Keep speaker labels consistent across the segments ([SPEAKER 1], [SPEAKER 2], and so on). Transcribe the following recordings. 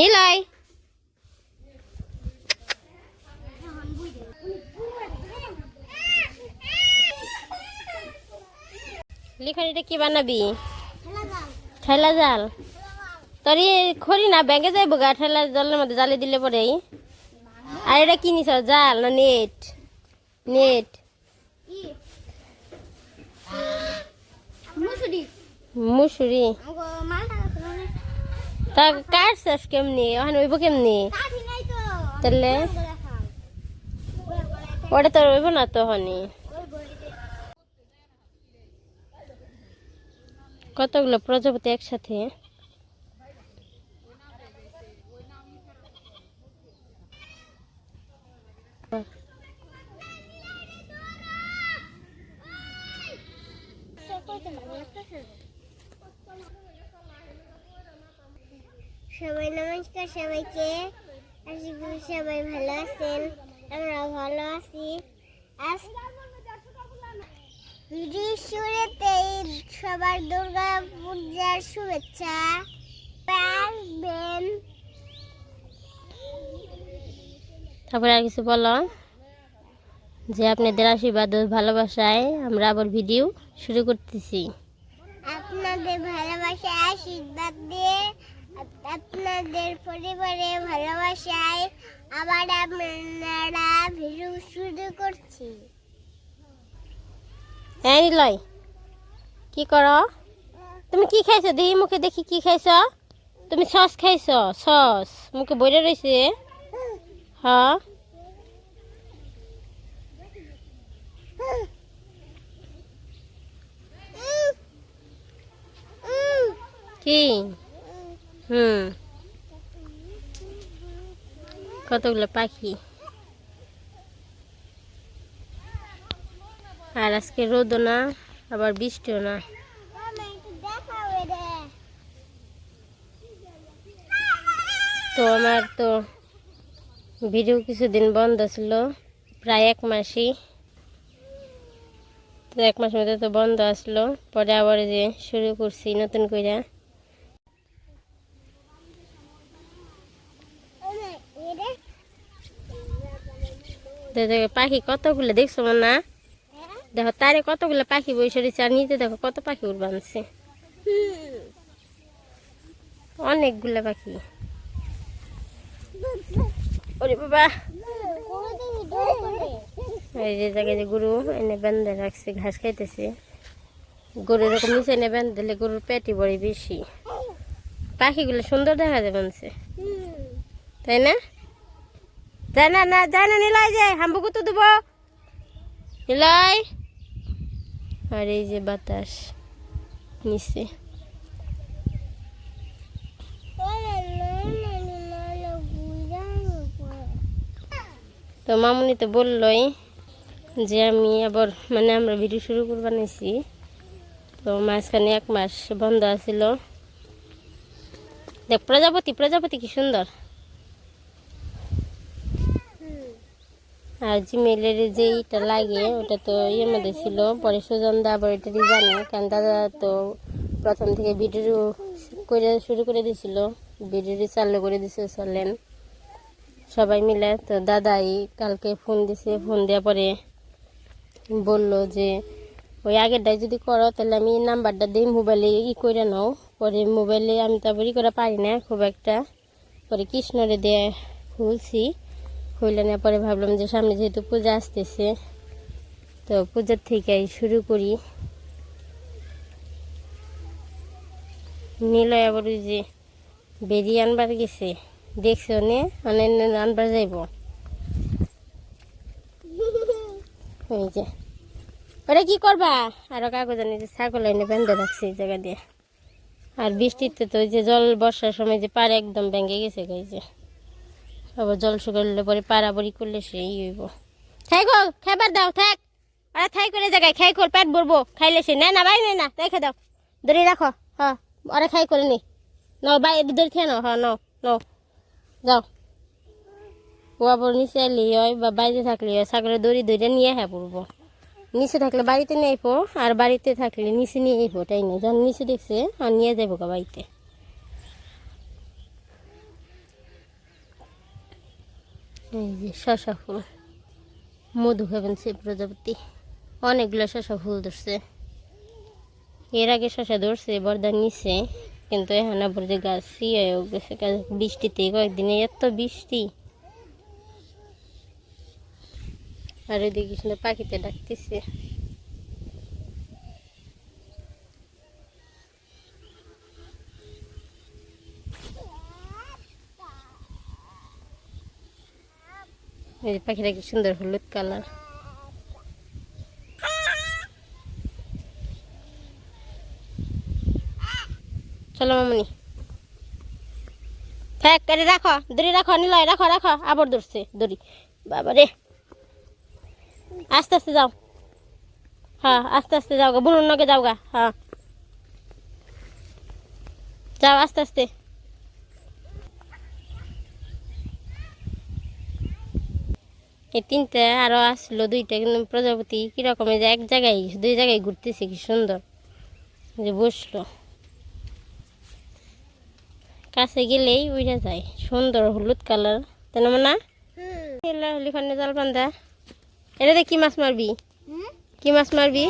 [SPEAKER 1] নিলয়। লিখানিটা কি বানাবি? ঠেলা জাল। তোর খড়ি না ব্যাংকে যাইব গা ঠেলা জলের মধ্যে জালে দিলে পরে আর এটা কি নিছ জাল না নেট? নেট।
[SPEAKER 2] মুসুরি।
[SPEAKER 1] মুসুরি।
[SPEAKER 2] আমগো কার
[SPEAKER 1] তা কাটছস কেমনি? ওখানে হইব কেমনি? তাহলে? ওটা তোর রইব না তো হনি কতগুলো প্রজাপতি একসাথে?
[SPEAKER 2] সবাই নমস্কার সবাইকে। আশা করি সবাই ভালো আছেন। আমরা ভালো আছি। আজ ভিডিও শুরুতেই সবার দুর্গা পূজার শুভেচ্ছা। আসবেন
[SPEAKER 1] তারপরে আর কিছু বলো? যে আপনাদের আশীর্বাদ ও ভালোবাসায় আমরা আবার ভিডিও শুরু করতেছি।
[SPEAKER 2] আপনাদের ভালোবাসা আশীর্বাদ দিয়ে আপনাদের পরিবারে ভালোবাসায় আবার আপনারা ভিডিও শুরু করছি।
[SPEAKER 1] হ্যাঁ নিলয়, কি করো? তুমি কি খাইছো? দেখি মুখে দেখি কি খাইছো? তুমি সস খাইছো? সস, মুখে বইরে রয়েছে হ্যাঁ। কি? হুম। কতগুলো পাখি? আর আজকে রোদও না, আবার বৃষ্টিও না। তো আমার তো ভিডিও কিছুদিন বন্ধ ছিল, প্রায় এক মাসই। তো এক মাস মধ্যে তো বন্ধ আসলো, পরে আবার যে শুরু করছি নতুন করে তো দেখো পাখি কতগুলো দেখছ না দেখো, তারে কতগুলো পাখি বসে রয়েছে আর নিচে দেখো কত পাখি উড় বানছে অনেকগুলো পাখি। ওরে বাবা। এই যে জায়গায় যে গরু এনে বেঁধে রাখছে, ঘাস খাইতেছে। গরু এরকম নিচে এনে বেঁধে দিলে গরুর পেটি বড় বেশি। পাখিগুলো সুন্দর দেখা যায় বানছে তাই না? যায় না না যায় না নিলয় যায় হাম্বুকু তো দেবো। নিলয় আর এই যে বাতাস নিচে তো মামুনি তো বললই যে আমি আবার মানে আমরা ভিডিও শুরু করে বানিয়েছি তো মাঝখানে এক মাস বন্ধ আছিল। দেখ, প্রজাপতি প্রজাপতি কি সুন্দর। আর জিমেলের যে ইটা লাগে, ওটা তো ইয়ের মধ্যে ছিল, পরে সুজন দা আবার জানে, কারণ দাদা তো প্রথম থেকে ভিডিও করে, শুরু করে দিছিল ভিডিও চালু করে দিছে চলেন, সবাই মিলে। তো দাদাই কালকে ফোন দিছে ফোন দেওয়ার পরে বলল যে, ওই আগেরটাই যদি করো, তাহলে আমি নাম্বারটা দিই মোবাইলে ই করে নাও। পরে মোবাইলে আমি তারপর করে পারি না, খুব একটা। পরে কৃষ্ণরে দিয়ে খুলছি খুলে না, পরে ভাবলাম যে সামনে যেহেতু পূজা আসতেছে, তো পূজার থেকেই শুরু করি। নিলয় আবার ওই যে বেরিয়ে আনবার গেছে, দেখছ নে? মানে আনবার যাইব। ওই যে। ওটা কি করবা? আরও কাগজ আনি যে ছাগল এনে বেঁধে রাখছে এই জায়গা দিয়ে। আর বৃষ্টিতে তো ওই যে জল বর্ষার সময় যে পাড় একদম ভেঙে গেছে এই যে। আবার জল শুকালে পরে পাড়াবড়ি করলে সেই হইব। খাই গো খাইবার দাও থাক আর খাই করে জায়গায় খাই কর পেট ভরবো। খাইলে সে, না না ভাই, না রেখে দাও। ধরে রাখো হ্যাঁ আরে খাই করে নি। নাও বাই ধরে খেয়ে নাও হ্যাঁ নাও নাও। যাও। ও নিচে এলি হয় বা বাইরে থাকলে হয় ছাগলের দড়ি দড়ি নিয়ে হ্যাঁ পড়ব। নিচে থাকলে বাড়িতে নিয়ে আইপো আর বাড়িতে থাকলে নিচে নিয়ে আইপো তাই না? যখন নিচে দেখছে, আর নিয়ে যাব বাড়িতে। এই যে শশা ফুল। মধু খাবেন সে প্রজাপতি। অনেকগুলো শশা ফুল ধরছে। এর আগে শশা ধরছে বর্দা নিচে কিন্তু এখন আবার যে গাছ ইয়ে গেছে বৃষ্টিতে কয়েকদিনে এত বৃষ্টি। আর ওইদিকে পাখিতে ডাকতেছে। এই যে পাখিটা কি সুন্দর হলুদ কালার। চলো মামনি। আরে রাখো, দড়ি রাখো, নিলয়, রাখো রাখো, আবার ধরছে দড়ি। বাবা রে আস্তে আস্তে যাও। হ্যাঁ আস্তে আস্তে যাও গা বুনুর নগে যাও গা হ্যাঁ। যাও, আস্তে আস্তে। এই তিনটা আরও আসলো দুইটা কিন্তু প্রজাপতি কীরকম এই যে এক জায়গায় দুই জায়গায় ঘুরতেছে কি সুন্দর। যে বসল। কাছে গেলেই উড়ে যায় সুন্দর হলুদ কালার। তাই না না
[SPEAKER 2] হুম।
[SPEAKER 1] হলিফানে জাল বান্ধা এটা দিয়ে কি মাছ মারবি? কি মাছ মারবি?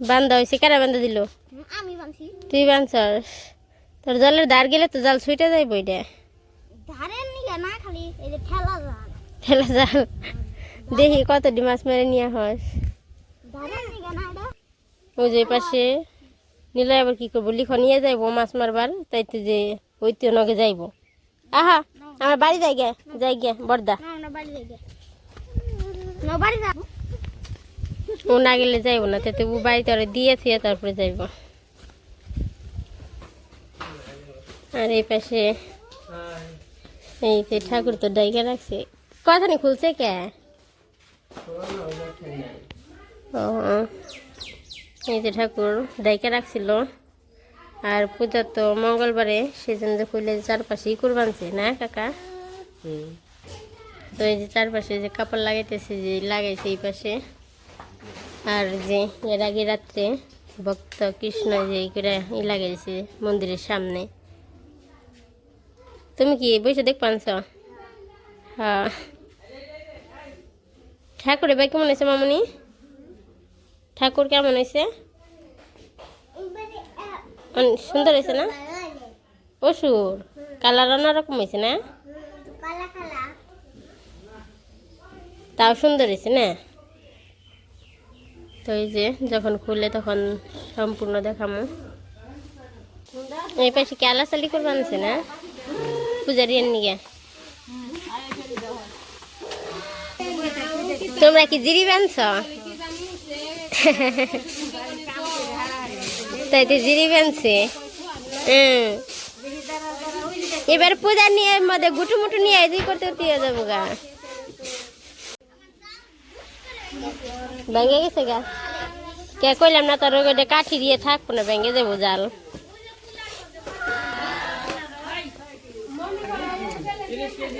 [SPEAKER 1] বান্ধা হয়েছে কারা বান্ধা দিল? তুই বান্ধছস তোর জলের ধার গেলে তো জাল ছুটে যাইব এটা।
[SPEAKER 2] ধারের নিগে না খালি এই যে ঠেলা যান
[SPEAKER 1] ঠেলা জাল দেখি কত ডি মাছ মেরে নিয়ে
[SPEAKER 2] এটা
[SPEAKER 1] ওই যে পাশে। নিলে আবার কি করব? লিখন নিয়ে যাইবো মাছ মারবার। তাই তো যে ওই তো নগে যাইবো। আহা, আমার বাড়ি যাই গে যাই গে, বর্দা। ও না গেলে যাইবো না তাতে ও বাড়িতে ওরা দিয়ে থুয়ে তারপরে যাইব। আর এই পাশে এই যে ঠাকুর তো ডাইকা রাখছে। কথানি খুলছে কে? ও এই যে ঠাকুর ডাইকা রাখছিল। আর পূজা তো মঙ্গলবারে সেজন্য যে খুলে চারপাশে ই করবানছে না কাকা? তো এই যে চারপাশে যে কাপড় লাগাইতেছে যে লাগাইছে এই পাশে। আর যে এর আগে রাত্রে ভক্ত কৃষ্ণ যে করে ই লাগাইছে মন্দিরের সামনে। তুমি কি বসে দেখ পানছ হ্যাঁ। ঠাকুরের ভাই কেমন হয়েছে মামনি? ঠাকুর কেমন হয়েছে? সুন্দর হয়েছে না? অসুর। কালার অন্যরকম হয়েছে না?
[SPEAKER 2] কালা কালা
[SPEAKER 1] তাও সুন্দর হয়েছে না? তো এই যে, যখন খুলে তখন সম্পূর্ণ দেখামো। এই পাশে কি আলা চালি করবে আনছে না? পূজারি এর তোমরা কি জিরি বানছ? তাই তো জিরি হুম এবার পূজা নিয়ে মধ্যে গুটু মুটু নিয়ে এদিক করতে করতে যাব গা। ভেঙে গেছে গা। কে কইলাম না তোর ওটা কাঠি দিয়ে থাকব না ভেঙে যাব জাল।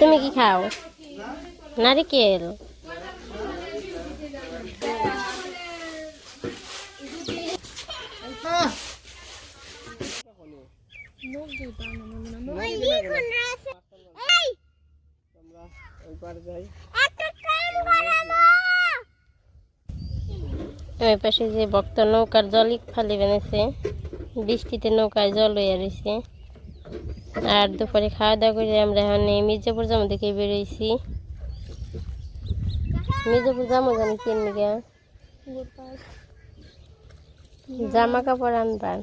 [SPEAKER 1] তুমি কি খাও? নারিকেল।
[SPEAKER 2] ওই লিখন রাছে এই! এত কাম করাবো
[SPEAKER 1] ওই পাশে যে ভক্ত নৌকার জলই ফালি বেনেছে বৃষ্টিতে নৌকায় জল হয়ে রয়েছে আর দুপুরে খাওয়া দাওয়া করে আমরা এখন এই মির্জাপুর জামা থেকে বেরোইছি। মির্জাপুর জামা জানি কেন নিকে জামা কাপড় আনবার।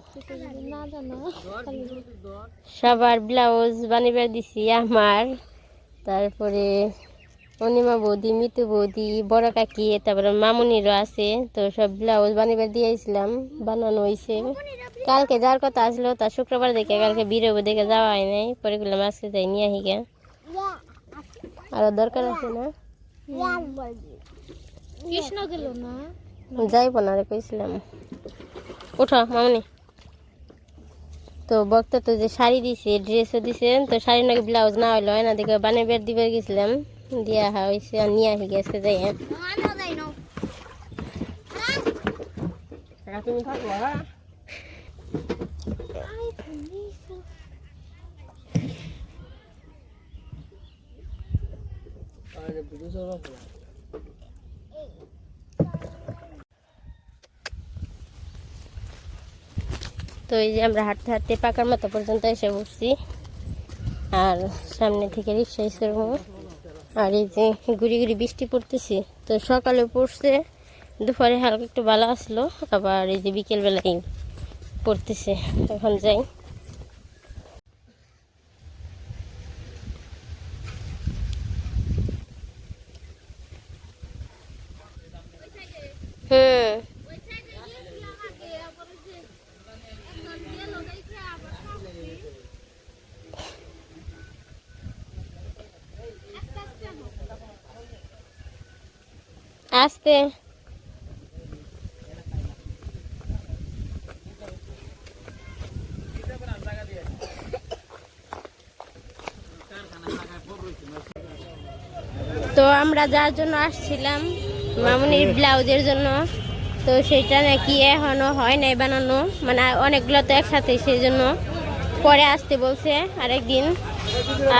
[SPEAKER 1] সবার ব্লাউজ বানিয়ে দিছি আমার। তারপরে অনিমা বৌদি মিতু বৌদি বড় কাকি তারপরে মামুনিরও আছে। তো সব ব্লাউজ বানিয়ে দিয়েছিলাম বানানো হয়েছে কালকে যার কথা আসলো তা শুক্রবার দেখে কালকে বিরোবো দেখে যাওয়া হয় নাই। পরে গেলাম আজকে যাই নিয়ে আহি গে। আরও দরকার আছে না?
[SPEAKER 2] কৃষ্ণ গেল না?
[SPEAKER 1] যাইব না রে কইছিলাম। উঠো মামনি। তো বক্তা তো যে শাড়ি দিছে ড্রেসও দিছে, তো শাড়ি নাকি ব্লাউজ না হইল না দেখে বানিয়ে বের দিবে গেছিলাম, দিয়া হয়েছে আর নিয়ে আহি গেছে যাই হ্যাঁ
[SPEAKER 2] আনো যাই নাও
[SPEAKER 1] তুমি থাকব হ্যাঁ তো এই যে আমরা হাঁটতে হাঁটতে পাকার মতো পর্যন্ত এসে বসছি। আর সামনে থেকে রিক্সা করব আর এই যে গুড়ি গুড়ি বৃষ্টি পড়তেছে, তো সকালে পড়ছে, দুপুরে হালকা একটু ভালো আসলো, আবার এই যে বিকেলবেলায় পড়তেছে। এখন যাই। হুম। আসতে। তো আমরা যার জন্য আসছিলাম, মামুনির ব্লাউজের জন্য। তো সেটা নাকি এখনও হয় নাই বানানো। মানে অনেকগুলো তো একসাথে, সেই জন্য পরে আসতে বলছে আরেকদিন।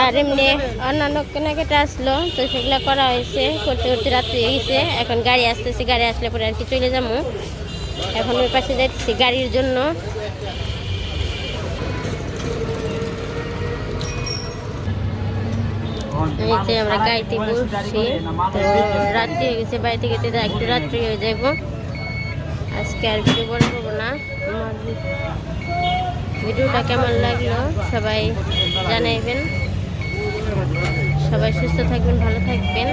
[SPEAKER 1] আর এমনি অন্যান্য কেনাকাটা আসলো, তো সেগুলো করা হয়েছে। করতে করতে রাত্রি হয়ে গেছে। এখন গাড়ি আসতেছে, গাড়ি আসলে পরে আর কি চলে যাব। এখন ওই পাশে যাচ্ছি গাড়ির জন্য। আমরা গাড়িতে বসছি, তো রাত্রি হয়ে গেছে বাড়িতে গেতে একটু রাত্রি হয়ে যাইব। আজকে আর বড় করব না। আমার ভিডিওটা কেমন লাগল সবাই জানাইবেন। সবাই সুস্থ থাকবেন ভালো থাকবেন।